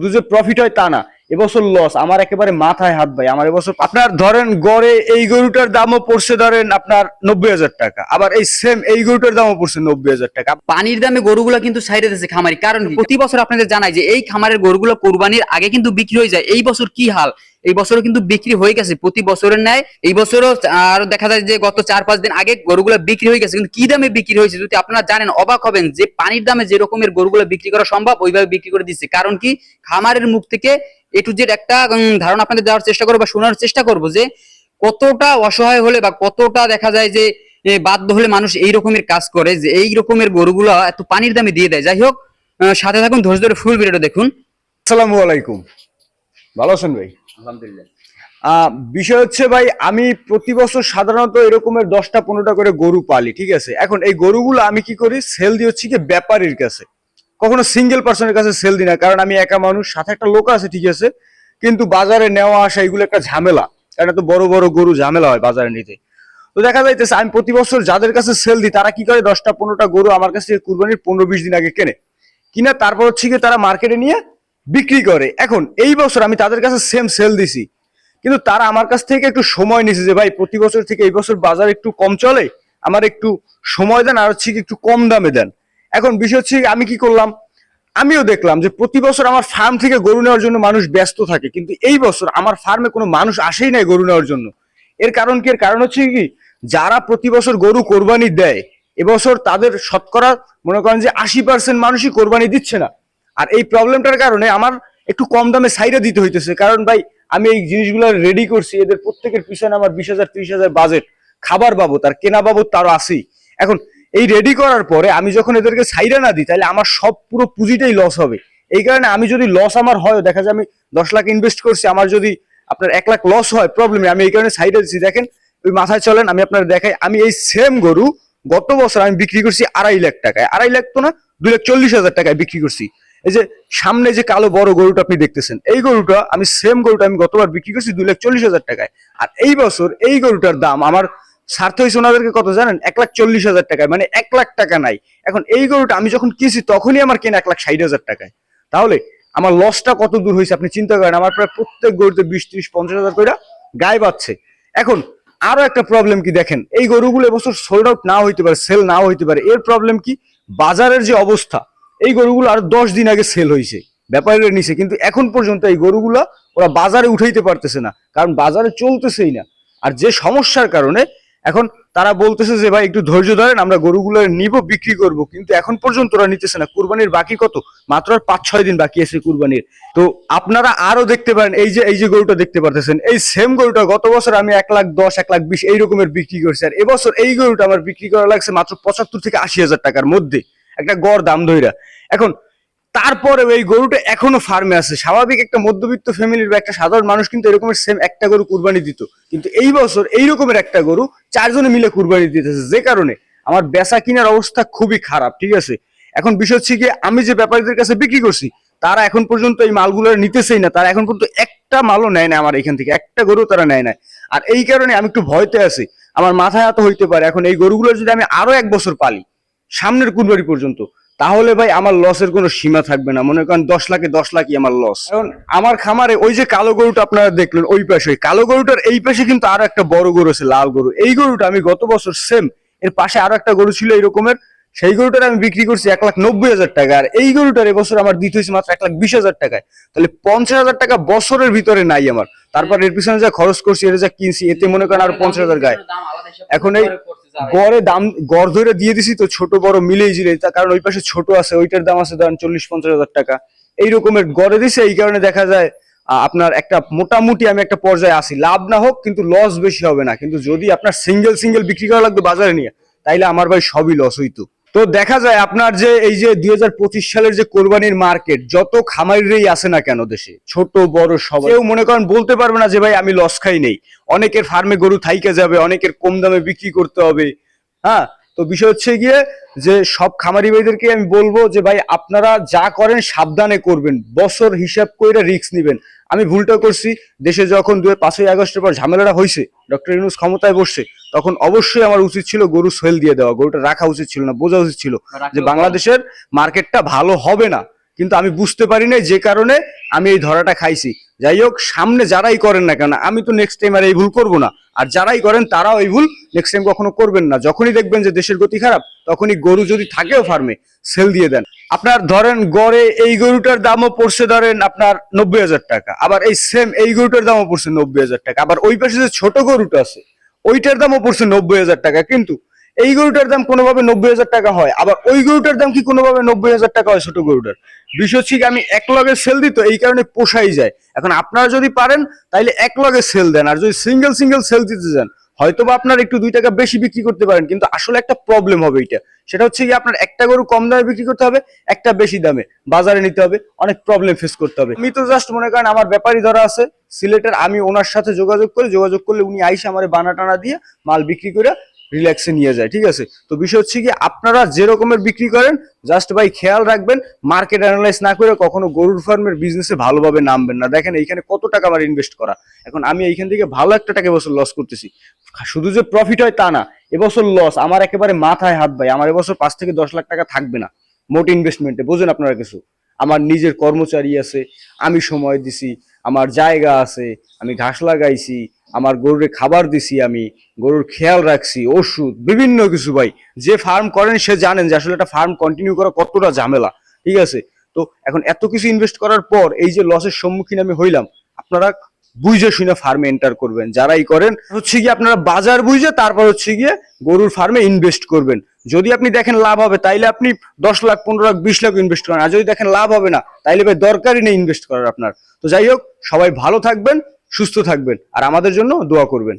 শুধু যে প্রফিট হয় তা না, এবছর লস আমার একেবারে মাথায় হাত ভাই, আমার এবছর আপনার ধরেন গড়ে এই গরুটার দামও পড়ছে ধরেন আপনার নব্বই হাজার টাকা, আবার এই সেম এই গরুটার দামও পড়ছে নব্বই হাজার টাকা। পানির দামে গরুগুলো কিন্তু সাইডে দিয়েছে খামারি, কারণ প্রতি বছর আপনাদের জানাই যে এই খামারের গরুগুলো কোরবানির আগে কিন্তু বিক্রি হয়ে যায়, এই বছর কি হাল? এই বছরও কিন্তু বিক্রি হয়ে গেছে, প্রতি বছরের ন্যায়। এই বছরও আর দেখা যায় যে গত চার, পাঁচ দিন আগে গরুগুলো বিক্রি হয়ে গেছে, কিন্তু কি দামে বিক্রি হয়েছে যদি আপনারা জানেন, অবাক হবেন যে পানির দামে যে রকমের গরুগুলো বিক্রি করা সম্ভব, ওইভাবে বিক্রি করে দিচ্ছে। কারণ কি? খামারের মুখ থেকে এ টু জেড একটা ধারণা আপনাদের দেওয়ার চেষ্টা করব বা শোনার চেষ্টা করব যে কতটা অসহায় হলে বা কতটা দেখা যায় যে বাধ্য হলে মানুষ এই রকমের কাজ করে যে এই রকমের গরুগুলো এত পানির দামে দিয়ে দেয়। যাই হোক সাথে থাকুন, ধৈর্য ধরে ফুল ভিডিওটা দেখুন। আসসালামু আলাইকুম। ভালো আছেন ভাই? আলহামদুলিল্লাহ। বিষয় হচ্ছে ভাই আমি প্রতি বছর সাধারণত এরকমের দশটা পনেরোটা করে গরু পালি ঠিক আছে? এখন এই গরুগুলো আমি কি করি? সেল দিয়ে হচ্ছে কি ব্যাপারীর কাছে। কখনো সিঙ্গেল পার্সনের কাছে সেল দিই না কারণ আমি একা মানুষ সাথে একটা লোক আছে ঠিক আছে? কিন্তু বাজারে নেওয়া আসা এগুলো একটা ঝামেলা। কারণ এত বড় বড় গরু ঝামেলা হয় বাজারে নিতে। তো দেখা যাইতেছে আমি প্রতি বছর যাদের কাছে সেল দিই তারা কি করে? দশটা পনেরোটা গরু আমার কাছে কুরবানির পনেরো বিশ দিন আগে কেনে। কিনা তারপর হচ্ছে কি তারা মার্কেটে নিয়ে বিক্রি করে। এখন এই বছর আমি তাদের কাছে সেম সেল দিছি। কিন্তু তারা আমার কাছ থেকে একটু সময় নিছে যে, ভাই, প্রতি বছর থেকে এই বছর বাজার একটু কম চলে, আমার একটু সময় দেন, আর হচ্ছে একটু কম দামে দেন। এখন বিষয় হচ্ছে আমি কি করলাম? আমিও দেখলাম যে, প্রতি বছর আমার ফার্ম থেকে গরু নেওয়ার জন্য মানুষ ব্যস্ত থাকে। কিন্তু এই বছর আমার ফার্মে কোনো মানুষ আসেই নাই গরু নেওয়ার জন্য। এর কারণ কি? এর কারণ হচ্ছে কি, যারা প্রতি বছর গরু কোরবানি দেয়, এবছর তাদের শতকরা মনে করেন যে আশি পার্সেন্ট মানুষই কোরবানি দিচ্ছে না। আর এই প্রবলেমটার কারণে আমার একটু কম দামে সাইডে দিতে হইতেছে। কারণ ভাই, আমি এই জিনিসগুলো রেডি করছি, এদের প্রত্যেকের পিছনে আমার বিশ হাজার, ত্রিশ হাজার বাজেট খাবার বাবদ আর কেনা বাবদ তারও আসেই এখন এই রেডি করার পরে আমি যখন এদেরকে সাইডে না দিই, তাহলে আমার সব পুরো পুঁজিটাই লস হবে। এই কারণে আমি যদি লস আমার হয়, দেখা যায় আমি দশ লাখ ইনভেস্ট করছি, আমার যদি আপনার এক লাখ লস হয় প্রবলেম আমি এই কারণে সাইডে দিচ্ছি দেখেন, ওই মাথায় চলেন, আমি আপনার দেখাই, আমি এই সেম গরু গত বছর আমি বিক্রি করছি আড়াই লাখ টাকায়। আড়াই লাখ তো না, দুই লাখ চল্লিশ হাজার টাকায় বিক্রি করছি। এই যে সামনে যে কালো বড় গরুটা আপনি দেখতেছেন, এই গরুটা আমি সেম গরুটা আমি গতবার বিক্রি করছি দুই লাখ চল্লিশ হাজার টাকায়। আর এই বছর এই গরুটার দাম আমার স্বার্থ হয়েছে ওনাদেরকে কত জানেন? এক লাখ চল্লিশ হাজার টাকায় মানে এক লাখ টাকা নাই। এখন এই গরুটা আমি যখন কিনছি তখনই আমার কেনা এক লাখ ষাট হাজার টাকায়। তাহলে আমার লসটা কত দূর হয়েছে আপনি চিন্তা করেন, আমার প্রায় প্রত্যেক গরুতে বিশ ত্রিশ পঞ্চাশ হাজার করে গায়ে পাচ্ছে এখন আরও একটা প্রবলেম কি দেখেন? এই গরুগুলো এবছর সোল্ড আউট না হইতে পারে সেল নাও হইতে পারে। এর প্রবলেম কি? বাজারের যে অবস্থা এই গরুগুলো আর দশ দিন আগে সেল হয়েছে, ব্যাপারীরা নিছে। কিন্তু এখন পর্যন্ত এই গরুগুলো ওরা বাজারে উঠাইতে পারতেছে না, কারণ বাজারে চলতেছেই না। আর যে সমস্যার কারণে এখন তারা বলতেছে যে, ভাই, একটু ধৈর্য ধরেন, আমরা গরুগুলো নিব, বিক্রি করব। কিন্তু এখন পর্যন্ত ওরা নিতেছে না। কুরবানির বাকি কত? মাত্র আর পাঁচ, ছয় দিন বাকি আছে কুরবানির। তো আপনারা আরও দেখতে পারেন, এই যে এই যে গরুটা দেখতে পারতেছেন, এই সেম গরুটা গত বছর আমি এক লাখ দশ, এক লাখ বিশ এই রকমের বিক্রি করছি। আর এবছর এই গরুটা আমার বিক্রি করা লাগছে মাত্র পঁচাত্তর থেকে আশি হাজার টাকার মধ্যে। একটা গড় দাম ধইরা। এখন তারপরে এই গরুটা এখনও ফার্মে আছে। স্বাভাবিক একটা মধ্যবিত্ত ফ্যামিলির বা একটা সাধারণ মানুষ কিন্তু এরকমের সেম একটা গরু কুরবানি দিত। কিন্তু এই বছর এই রকমের একটা গরু চারজনে মিলে কুরবানি দিতেছে। যে কারণে আমার বেচা কিনার অবস্থা খুবই খারাপ, ঠিক আছে? এখন বিষয় হচ্ছে কি আমি যে ব্যাপারীদের কাছে বিক্রি করছি, তারা এখন পর্যন্ত এই মালগুলো নিতেছেই না। তারা এখন পর্যন্ত একটা মালও নেয় না আমার এখান থেকে। একটা গরু তারা নেয় না আর এই কারণে আমি একটু ভয়তে আছি। আমার মাথায় এত হইতে পারে। এখন এই গরুগুলো যদি আমি আরও এক বছর পালি সামনের কুরবানি পর্যন্ত, তাহলে ভাই আমার লসের কোনো সীমা থাকবে না। মনে করেন দশ লাখে দশ লাখই আমার লস এখন আমার খামারে ওই যে কালো গরুটা আপনারা দেখলেন, ওই পাশে কালো গরুটার এই পাশে কিন্তু আরও একটা বড় গরু আছে, লাল গরু। এই গরুটা আমি গত বছর সেম এর পাশে আরও একটা গরু ছিল এই রকমের সেই গরুটার আমি বিক্রি করছি এক লাখ নব্বই হাজার টাকা, আর এই গরুটার এবছর আমার দিতে হয়েছে মাত্র এক লাখ বিশ হাজার টাকায়। তাহলে পঞ্চাশ হাজার টাকা বছরের ভিতরে নাই আমার। তারপর এর পিছনে যা খরচ করছি, এটা যা কিনছি, এতে মনে করেন আর পঞ্চাশ হাজার গায়ে। এখন এই গড়ে দাম, গড় ধরে দিয়ে দিছি তো ছোট বড় মিলেই জিলে। কারণ ওই পাশে ছোট আছে, ওইটার দাম আছে ধরেন চল্লিশ, পঞ্চাশ হাজার টাকা। এই রকমের গড়ে দিছে, এই কারণে দেখা যায় আপনার একটা মোটামুটি আমি একটা পর্যায়ে আসি লাভ না হোক, কিন্তু লস বেশি হবে না। কিন্তু যদি আপনার সিঙ্গেল সিঙ্গেল বিক্রি করা লাগতো বাজারে নিয়ে, তাইলে আমার ভাই সবই লস হইতো। তো দেখা যায় আপনার যে এই যে দুই হাজার পঁচিশ সালের যে কোরবানির মার্কেট, যত খামারিরাই আসে না কেন দেশে, ছোট, বড় সবাই। কেউ মনে করেন বলতে পারবে না যে, ভাই, আমি লস খাই নেই। অনেকের ফার্মে গরু থাইকে যাবে, অনেকের কম দামে বিক্রি করতে হবে। হ্যাঁ? তো বিষয় হচ্ছে গিয়ে যে সব খামারি ভাইদেরকে আমি বলব যে ভাই আপনারা যা করেন সাবধানে করবেন। বছর হিসাব করে রিস্ক নেবেন। আমি ভুলটা করছি। দেশে যখন দুই পাঁচই আগস্টের পর ঝামেলাটা হয়েছে ডক্টর ইউনুস ক্ষমতায় বসছে তখন অবশ্যই আমার উচিত ছিল গরু সেল দিয়ে দেওয়া। গরুটা রাখা উচিত ছিল না বোঝা উচিত ছিল যে বাংলাদেশের মার্কেটটা ভালো হবে না। কিন্তু আমি বুঝতে পারি নাই যে কারণে আমি এই ধরাটা খাইছি। যাই হোক, সামনে যারাই করেন না কেন, আমি তো নেক্সট টাইম আর এই ভুল করব না। আর যারাই করেন, তারাও এই ভুল নেক্সট টাইম কখনো করবেন না। যখনই দেখবেন যে দেশের গতি খারাপ, তখনই গরু যদি থাকেও ফার্মে সেল দিয়ে দেন। আপনার ধরেন গড়ে এই গরুটার দামও পড়ছে ধরেন আপনার নব্বই হাজার টাকা। আবার এই সেম এই গরুটার দামও পড়ছে নব্বই হাজার টাকা। আবার ওই পাশে যে ছোট গরুটা আছে, ওইটার দামও পড়ছে নব্বই হাজার টাকা। কিন্তু এই গরুটার দাম কোনোভাবে নব্বই হাজার টাকা হয়। আবার ওই গরুটার দাম কি কোনোভাবে নব্বই হাজার টাকা হয় ছোট গরুটার? বিষয় হচ্ছে কি, আমি এক লগে সেল দিত এই কারণে পোষাই যায়। এখন আপনারা যদি পারেন, তাইলে এক লগে সেল দেন। আর যদি সিঙ্গেল সিঙ্গেল সেল দিতে যান হয়তো বা আপনার একটু দুই টাকা বেশি বিক্রি করতে পারেন, কিন্তু আসলে একটা প্রবলেম হবে এটা সেটা হচ্ছে কি, আপনার একটা গরু কম দামে বিক্রি করতে হবে, একটা বেশি দামে। বাজারে নিতে হবে, অনেক প্রবলেম ফেস করতে হবে। আমি তো জাস্ট মনে করেন, আমার ব্যাপারই ধরা আছে। সিলেটের আমি ওনার সাথে যোগাযোগ করে, যোগাযোগ করলে উনি আইসে আমার বানা টানা দিয়ে মাল বিক্রি করে রিল্যাক্সে নিয়ে যায়, ঠিক আছে? তো বিষয় হচ্ছে কি আপনারা যে রকমের বিক্রি করেন জাস্ট ভাই খেয়াল রাখবেন মার্কেট অ্যানালাইজ না করে কখনো গরুর ফার্মের বিজনেসে ভালোভাবে নামবেন না। দেখেন এইখানে কত টাকা আমার ইনভেস্ট করা। এখন আমি এইখান থেকে ভালো একটা টাকা এবছর লস করতেছি। শুধু যে প্রফিট হয় তা না, এবছর লস আমার একেবারে মাথায় হাত ভাই, আমার এবছর পাঁচ থেকে দশ লাখ টাকা থাকবে না, মোট ইনভেস্টমেন্টে বোঝেন আপনারা কিছু? আমার নিজের কর্মচারী আছে, আমি সময় দিছি, আমার জায়গা আছে, আমি ঘাস লাগাইছি আমার গরুরে খাবার দিছি আমি, গরুর খেয়াল রাখছি, ওষুধ, বিভিন্ন কিছু ভাই। যে ফার্ম করেন সে জানেন যে আসলে একটা ফার্ম কন্টিনিউ করা কতটা ঝামেলা, ঠিক আছে? তো এখন এত কিছু ইনভেস্ট করার পর এই যে লসের সম্মুখীন আমি হইলাম, আপনারা বুঝে শুনে ফার্মে এন্টার করবেন। যারাই করেন, হচ্ছে গিয়ে আপনারা বাজার বুঝে তারপর হচ্ছে গিয়ে গরুর ফার্মে ইনভেস্ট করবেন। যদি আপনি দেখেন লাভ হবে, তাইলে আপনি দশ লাখ, পনেরো লাখ, বিশ লাখ ইনভেস্ট করেন। আর যদি দেখেন লাভ হবে না, তাইলে ভাই দরকারই নেই ইনভেস্ট করার আপনার। তো যাই হোক, সবাই ভালো থাকবেন সুস্থ থাকবেন আর আমাদের জন্য দোয়া করবেন।